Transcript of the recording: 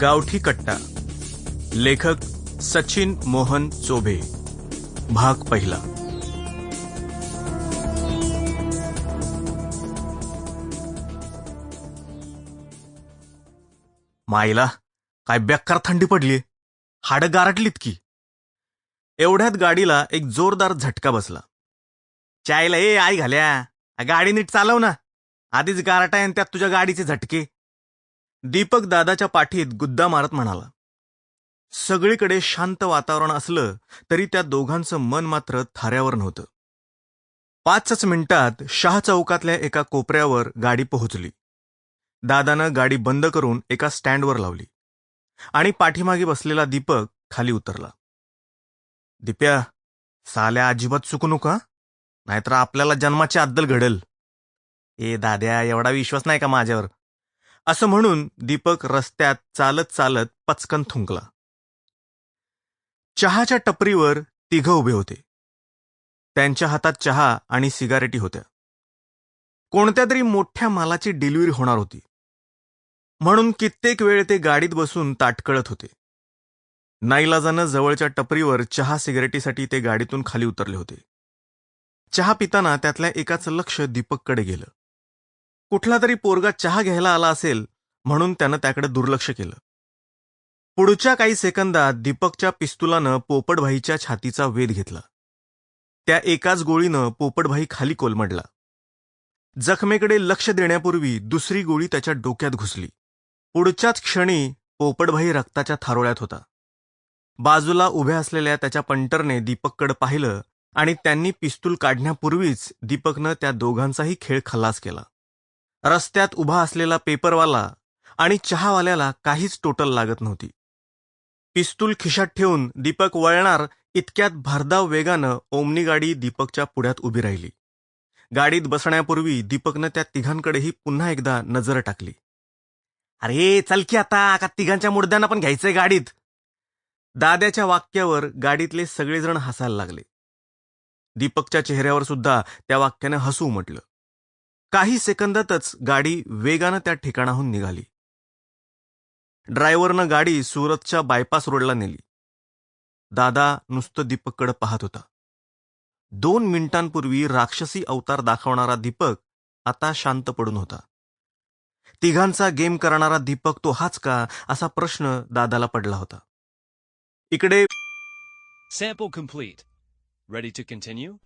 गावठी कट्टा. लेखक सचिन मोहन चोभे. भाग पहिला. माईला काय बेकार थंडी पडली हाडं गारटलीत की. एवढ्यात गाडीला एक जोरदार झटका बसला. चायला ए आई घाल्या. गाडी नीट चालव ना. आधीच गारटा आहे आणि त्यात तुझ्या गाडीचे झटके. दीपक दादाच्या पाठीत गुद्दा मारत म्हणाला सगळीकडे शांत वातावरण असलं तरी त्या दोघांचं मन मात्र थाऱ्यावर नव्हतं. पाचच मिनिटात शाह चौकातल्या एका कोपऱ्यावर गाडी पोहोचली. दादानं गाडी बंद करून एका स्टँडवर लावली आणि पाठीमागे बसलेला दीपक खाली उतरला. दिप्या साल्या अजिबात चुकू नका नाहीतर आपल्याला जन्माची अद्दल घडेल. ए दाद्या एवढा विश्वास नाही का माझ्यावर? असं म्हणून दीपक रस्त्यात चालत चालत पचकन थुंकला. चहाच्या टपरीवर तिघं उभे होते. त्यांच्या हातात चहा आणि सिगारेटी होत्या. कोणत्या तरी मोठ्या मालाची डिलिव्हरी होणार होती. म्हणून कित्येक वेळ ते गाडीत बसून ताटकळत होते. नाईलाजानं जवळच्या टपरीवर चहा सिगारेटीसाठी ते गाडीतून खाली उतरले होते. चहा पिताना त्यातल्या एकाचं लक्ष दीपककडे गेलं. कुठला तरी पोरगा चहा घ्यायला आला असेल म्हणून त्यानं त्याकडे दुर्लक्ष केलं. पुढच्या काही सेकंदात दीपकच्या पिस्तुलानं पोपटभाईच्या छातीचा वेध घेतला. त्या एकाच गोळीनं पोपटभाई खाली कोलमडला. जखमेकडे लक्ष देण्यापूर्वी दुसरी गोळी त्याच्या डोक्यात घुसली. पुढच्याच क्षणी पोपटभाई रक्ताच्या थारोळ्यात होता. बाजूला उभ्या असलेल्या त्याच्या पंटरने दीपककडे पाहिलं आणि त्यांनी पिस्तूल काढण्यापूर्वीच दीपकनं त्या दोघांचाही खेळ खलास केला. रस्त्यात उभा असलेला पेपरवाला आणि चहावाल्याला काहीच टोटल लागत नव्हती. पिस्तूल खिशात ठेवून दीपक वळणार इतक्यात भरधाव वेगानं ओमनी गाडी दीपकच्या पुढ्यात उभी राहिली. गाडीत बसण्यापूर्वी दीपकनं त्या तिघांकडेही पुन्हा एकदा नजर टाकली. अरे चल की आता का तिघांच्या मुडद्यांना पण घ्यायचंय गाडीत? दाद्याच्या वाक्यावर गाडीतले सगळेजण हसायला लागले. दीपकच्या चेहऱ्यावर सुद्धा त्या वाक्यानं हसू उमटलं. काही सेकंदातच गाडी वेगानं त्या ठिकाणाहून निघाली. ड्रायव्हरनं गाडी सुरतच्या बायपास रोडला नेली. दादा नुसतं दीपककडे पाहत होता. दोन मिनिटांपूर्वी राक्षसी अवतार दाखवणारा दीपक आता शांत पडून होता. तिघांचा गेम करणारा दीपक तो हाच का? असा प्रश्न दादाला पडला होता. इकडे sample complete. Ready to continue